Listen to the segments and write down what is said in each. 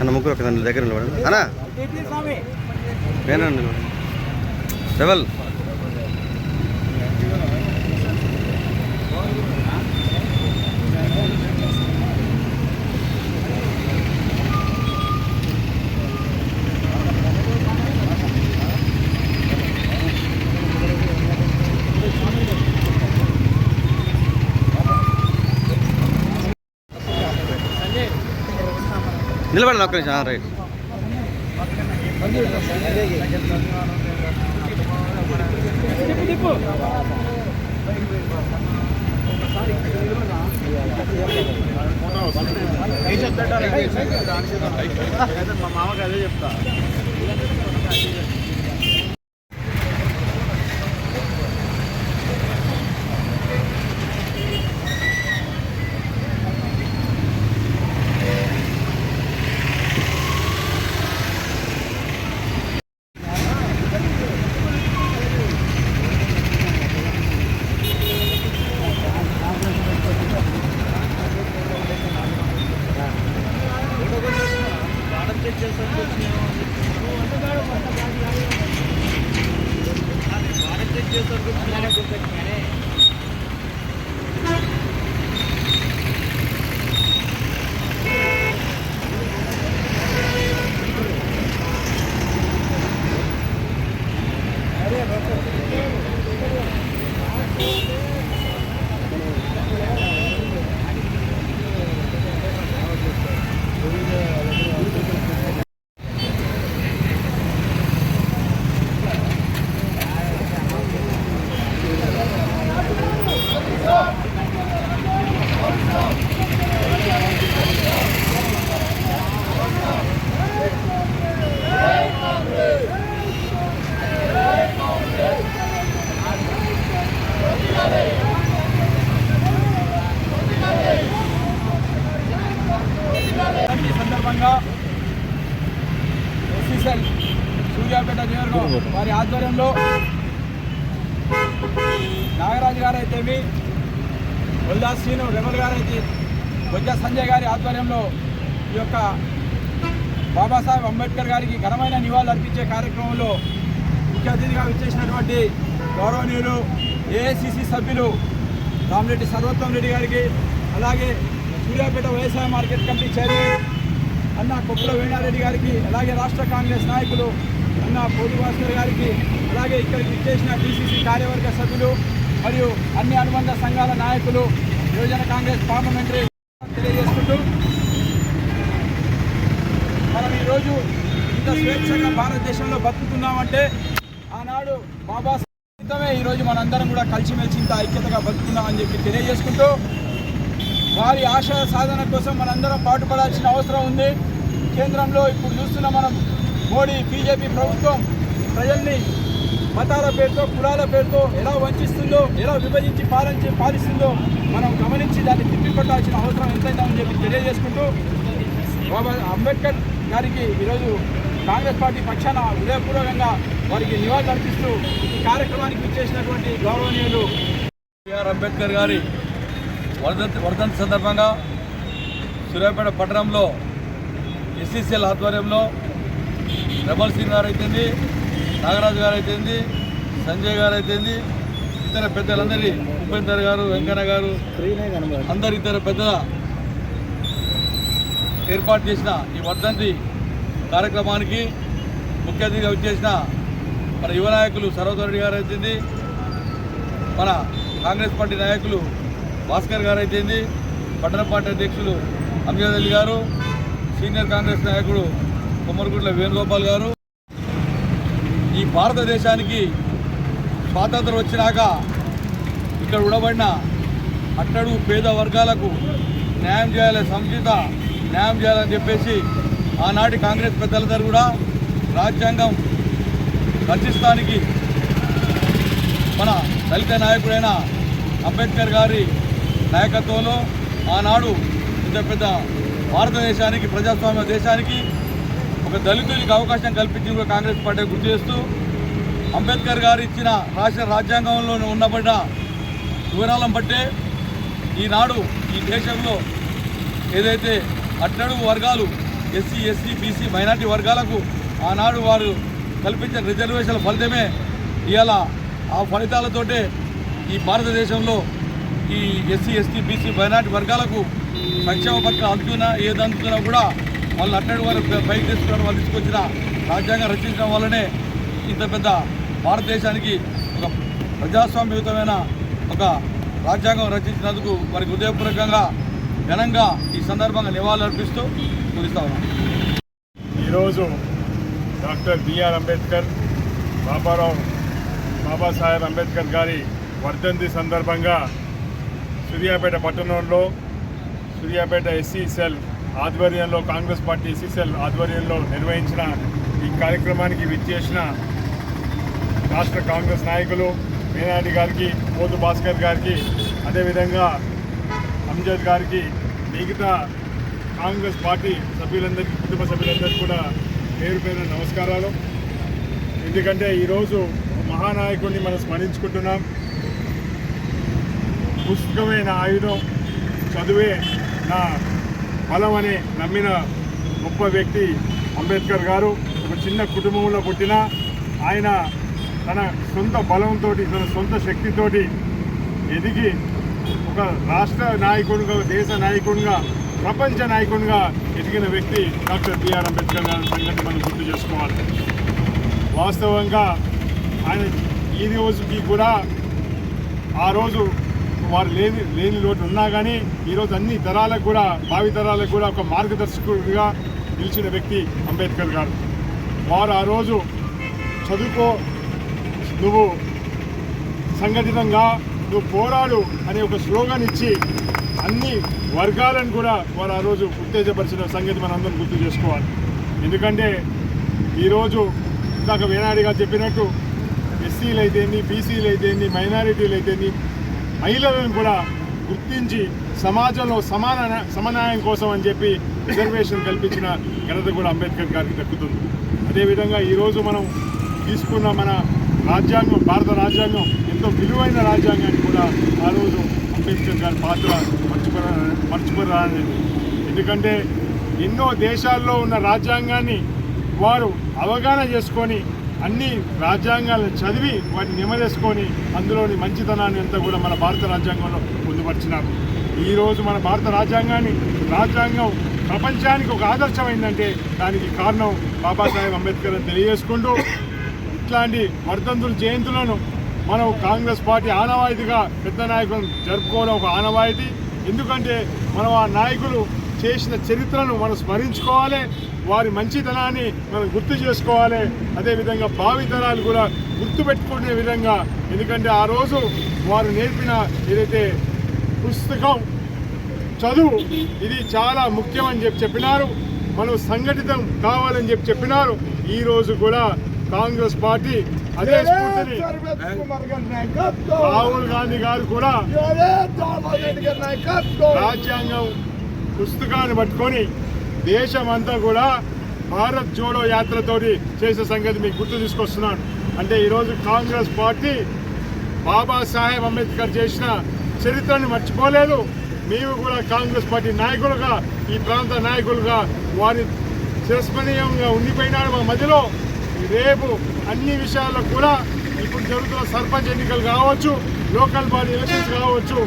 అన్న ముగ్గురు ఒక దాని దగ్గర నిలబడండి అన్నా వేనండి సెవెల్ నిలబడండి ఒక్క నిమిషం రైట్. మా మామకి అదే చెప్తా ఈ సందర్భంగా ఎస్సీసెల్ సూర్యాపేట నియోజకవర్గం వారి ఆధ్వర్యంలో నాగరాజు గారు అయితేమి ఉల్లా శ్రీను రెమల్ గారు అయితే బొజ్జ సంజయ్ గారి ఆధ్వర్యంలో ఈ యొక్క బాబాసాహెబ్ అంబేద్కర్ గారికి ఘనమైన నివాళులు అర్పించే కార్యక్రమంలో ముఖ్య అతిథిగా విచ్చేసినటువంటి గౌరవనీయులు ఏఐసిసి సభ్యులు రామరెడ్డి సర్వోత్తం రెడ్డి గారికి అలాగే సూర్యాపేట వ్యవసాయ మార్కెట్ కమిటీ చైర్మన్ అన్న కొప్పుల వేణారెడ్డి గారికి అలాగే రాష్ట్ర కాంగ్రెస్ నాయకులు అన్న పోటీ భాస్కర్ గారికి అలాగే ఇక్కడికి ఇచ్చేసిన డిసిసి కార్యవర్గ సభ్యులు మరియు అన్ని అనుబంధ సంఘాల నాయకులు యువజన కాంగ్రెస్ పార్లమెంటరీ తెలియజేసుకుంటూ మనం ఈరోజు ఇంత స్వేచ్ఛగా భారతదేశంలో బతుకుతున్నామంటే ఆనాడు బాబాసాహెబ్ ఈరోజు మనందరం కూడా కలిసిమెలిసి ఇంత ఐక్యతగా బతుకున్నామని చెప్పి తెలియజేసుకుంటూ వారి ఆశయ సాధన కోసం మనందరం పాటుపడాల్సిన అవసరం ఉంది. కేంద్రంలో ఇప్పుడు చూస్తున్న మనం మోడీ బీజేపీ ప్రభుత్వం ప్రజల్ని మతాల పేరుతో కులాల పేరుతో ఎలా వంచిస్తుందో ఎలా విభజించి పాలించి పాలిస్తుందో మనం గమనించి దాన్ని తిప్పికొట్టాల్సిన అవసరం ఎంతైనా అని చెప్పి తెలియజేసుకుంటూ బాబా అంబేద్కర్ గారికి ఈరోజు కాంగ్రెస్ పార్టీ పక్షాన హృదయపూర్వకంగా వారికి నివాళులు అర్పిస్తూ ఈ కార్యక్రమానికి ఇచ్చేసినటువంటి గౌరవనీయులు బిఆర్ అంబేద్కర్ గారి వర్ధంతి వర్ధంతి సందర్భంగా సూర్యాపేట పట్టణంలో ఎస్సీసీఎల్ ఆధ్వర్యంలో రెబల్ సింగ్ గారు అయితేంది నాగరాజు గారు అయితేంది సంజయ్ గారు అయితేంది ఇతర పెద్దలందరి ఉపేందర్ గారు వెంకన్న గారు అందరు ఇతర పెద్ద ఏర్పాటు చేసిన ఈ వర్ధంతి కార్యక్రమానికి ముఖ్య అతిథిగా వచ్చేసిన మన యువ నాయకులు సర్వతరెడ్డి గారు అయితేంది మన కాంగ్రెస్ పార్టీ నాయకులు భాస్కర్ గారు అయితేంది పట్టణ పార్టీ అధ్యక్షులు అంజద్ అలీ గారు సీనియర్ కాంగ్రెస్ నాయకుడు కొమ్మరిగుడ్ల వేణుగోపాల్ గారు. భారతదేశానికి స్వాతంత్రం వచ్చినాక ఇక్కడ ఉండబడిన అట్టడు పేద వర్గాలకు న్యాయం చేయాలి సంచిత న్యాయం చేయాలని చెప్పేసి ఆనాటి కాంగ్రెస్ పెద్దలందరూ కూడా రాజ్యాంగం రచిస్తానికి మన దళిత నాయకుడైన అంబేద్కర్ గారి నాయకత్వంలో ఆనాడు ఇంత పెద్ద భారతదేశానికి ప్రజాస్వామ్య దేశానికి ఒక దళితునికి అవకాశం కల్పించిన కాంగ్రెస్ పార్టీ గుర్తు చేస్తూ అంబేద్కర్ గారు ఇచ్చిన రాష్ట్ర రాజ్యాంగంలో ఉన్నబడ్డ వివరాలను బట్టే ఈనాడు ఈ దేశంలో ఏదైతే అట్టడుగు వర్గాలు ఎస్సీ ఎస్సీ బీసీ మైనార్టీ వర్గాలకు ఆనాడు వారు కల్పించిన రిజర్వేషన్ల ఫలితమే ఇవాళ ఆ ఫలితాలతోటే ఈ భారతదేశంలో ఈ ఎస్సీ ఎస్టీ బీసీ మైనార్టీ వర్గాలకు సంక్షేమ పత్రం అందుకున్నా ఏది అందుకున్నా కూడా వాళ్ళు అట్టడి వారు పైకి తీసుకుని వాళ్ళు తీసుకొచ్చిన రాజ్యాంగం రచించడం వల్లనే ఇంత పెద్ద భారతదేశానికి ఒక ప్రజాస్వామ్యయుతమైన ఒక రాజ్యాంగం రచించినందుకు వారి హృదయపూర్వకంగా ఘనంగా ఈ సందర్భంగా నివాళులర్పిస్తూ ముగిస్తా ఉన్నాం. ఈరోజు doctor B R Ambedkar Babarao Babasaheb Ambedkar గారి వర్ధంతి సందర్భంగా సూర్యాపేట పట్టణంలో సూర్యాపేట ఎస్సీ సెల్ ఆధ్వర్యంలో కాంగ్రెస్ పార్టీ ఎస్సీ సెల్ ఆధ్వర్యంలో నిర్వహించిన ఈ కార్యక్రమానికి విచ్చేసిన రాష్ట్ర కాంగ్రెస్ నాయకులు మీనారెడ్డి గారికి మోదు భాస్కర్ గారికి అదేవిధంగా అంజద్ గారికి మిగతా కాంగ్రెస్ పార్టీ సభ్యులందరికీ కుటుంబ సభ్యులందరికీ కూడా పేరు పేరు నమస్కారాలు. ఎందుకంటే ఈరోజు మహానాయకుడిని మనం స్మరించుకుంటున్నాం. పుస్తకమే నా ఆయుధం చదువే నా బలం అని నమ్మిన గొప్ప వ్యక్తి అంబేద్కర్ గారు. ఒక చిన్న కుటుంబంలో పుట్టిన ఆయన తన సొంత బలంతో తన సొంత శక్తితోటి ఎదిగి ఒక రాష్ట్ర నాయకుడుగా దేశ నాయకుడుగా ప్రపంచ నాయకుడిగా ఎదిగిన వ్యక్తి డాక్టర్ బిఆర్ అంబేద్కర్ గారి సంగతి మనం గుర్తు చేసుకోవాలి. వాస్తవంగా ఆయన ఈ రోజుకి కూడా ఆ రోజు వారు లేని లేని లోటు ఉన్నా కానీ ఈరోజు అన్ని తరాలకు కూడా భావి తరాలకు కూడా ఒక మార్గదర్శకుడిగా నిలిచిన వ్యక్తి అంబేద్కర్ గారు. వారు ఆ రోజు చదువుకో నువ్వు సంఘటితంగా నువ్వు పోరాడు అనే ఒక స్లోగన్ ఇచ్చి అన్ని వర్గాలను కూడా వారు ఆ రోజు ఉత్తేజపరిచిన సంగతి మనందరం గుర్తు చేసుకోవాలి. ఎందుకంటే ఈరోజు ఇందాక వేనాడిగా చెప్పినట్టు ఎస్సీలు అయితేంది బీసీలు అయితేంది మైనారిటీలు అయితేంది మహిళలను కూడా గుర్తించి సమాజంలో సమాన సమన్యాయం కోసం అని చెప్పి రిజర్వేషన్ కల్పించిన ఘనత కూడా అంబేద్కర్ గారికి దక్కుతుంది. అదేవిధంగా ఈరోజు మనం తీసుకున్న మన రాజ్యాంగం భారత రాజ్యాంగం ఎంతో విలువైన రాజ్యాంగాన్ని కూడా ఆ రోజు అంబేద్కర్ గారి పాత్ర మర్చిపోరా మర్చిపోరానేది ఎందుకంటే ఎన్నో దేశాల్లో ఉన్న రాజ్యాంగాన్ని వారు అవగాహన చేసుకొని అన్ని రాజ్యాంగాలను చదివి వాటిని నిమరేసుకొని అందులోని మంచితనాన్ని అంతా కూడా మన భారత రాజ్యాంగంలో పొందుపరిచినారు. ఈరోజు మన భారత రాజ్యాంగాన్ని రాజ్యాంగం ప్రపంచానికి ఒక ఆదర్శమైందంటే దానికి కారణం బాబాసాహెబ్ అంబేద్కర్ అని తెలియజేసుకుంటూ ఇట్లాంటి వర్ధంతుల జయంతులను మనం కాంగ్రెస్ పార్టీ ఆనవాయితీగా పెద్ద నాయకులను జరుపుకోవడం ఒక ఆనవాయితీ. ఎందుకంటే మనం ఆ నాయకులు చేసిన చరిత్రను మనం స్మరించుకోవాలి వారి మంచితనాన్ని మనం గుర్తు చేసుకోవాలి. అదేవిధంగా భావితరాలు కూడా గుర్తుపెట్టుకునే విధంగా ఎందుకంటే ఆ రోజు వారు నేర్పిన ఏదైతే పుస్తకం చదువు ఇది చాలా ముఖ్యమని చెప్పి చెప్పినారు. మనం సంఘటితం కావాలని చెప్పి చెప్పినారు. ఈ రోజు కూడా కాంగ్రెస్ పార్టీ అదే స్ఫూర్తిని రాహుల్ గాంధీ గారు కూడా రాజ్యాంగం పుస్తకాన్ని పట్టుకొని దేశమంతా కూడా భారత్ జోడో యాత్రతోటి చేసే సంగతి మీకు గుర్తు తీసుకొస్తున్నాను. అంటే ఈరోజు కాంగ్రెస్ పార్టీ బాబాసాహెబ్ అంబేద్కర్ చేసిన చరిత్రను మర్చిపోలేదు. మేము కూడా కాంగ్రెస్ పార్టీ నాయకులుగా ఈ ప్రాంత నాయకులుగా వారి చిరస్మరణీయంగా ఉండిపోయినాడు మా మధ్యలో. రేపు అన్ని విషయాల్లో కూడా ఇప్పుడు జరుగుతున్న సర్పంచ్ ఎన్నికలు కావచ్చు లోకల్ బాడీ ఎలక్షన్స్ కావచ్చు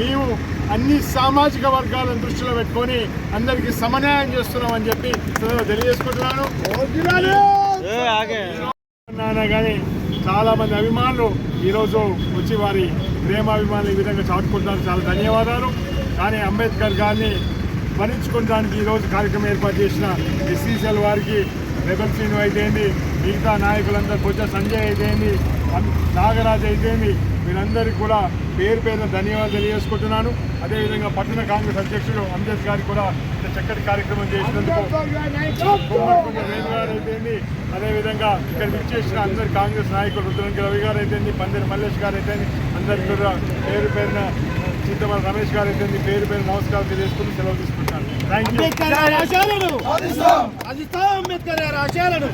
మేము అన్ని సామాజిక వర్గాలను దృష్టిలో పెట్టుకొని అందరికీ సమన్యాయం చేస్తున్నామని చెప్పి తెలియజేసుకుంటున్నాను. కానీ చాలా మంది అభిమానులు ఈరోజు వచ్చి వారి ప్రేమాభిమానులు ఈ విధంగా చాటుకుంటారు చాలా ధన్యవాదాలు. కానీ అంబేద్కర్ గారిని స్మరించుకోవడానికి ఈరోజు కార్యక్రమం ఏర్పాటు చేసిన ఎస్సీసీఎల్ వారికి రెబల్ శ్రీను అయితేంది మిగతా నాయకులందరూ కొంచెం సంజయ్ అయితేంది నాగరాజ్ అయితేంది మీరందరికీ కూడా పేరు పేరున ధన్యవాదాలు తెలియజేసుకుంటున్నాను. అదేవిధంగా పట్టణ కాంగ్రెస్ అధ్యక్షుడు అంబేద్ గారికి కూడా చక్కటి కార్యక్రమం చేసినందుకు అయితేంది అదేవిధంగా ఇక్కడ విచ్చేసిన అందరు కాంగ్రెస్ నాయకులు రుద్రంకి రవి గారు అయితేంది పందిరి మల్లేష్ గారు అయితేంది అందరికీ కూడా పేరు పేరున చింతమల రమేష్ గారు అయితేంది పేరు పేరు నమస్కారం తెలియజేసుకుని సెలవు తీసుకుంటాను థ్యాంక్ యూ అంబేద్కర్ ఆశయాలను అంబేద్కర్ ఆశయాలను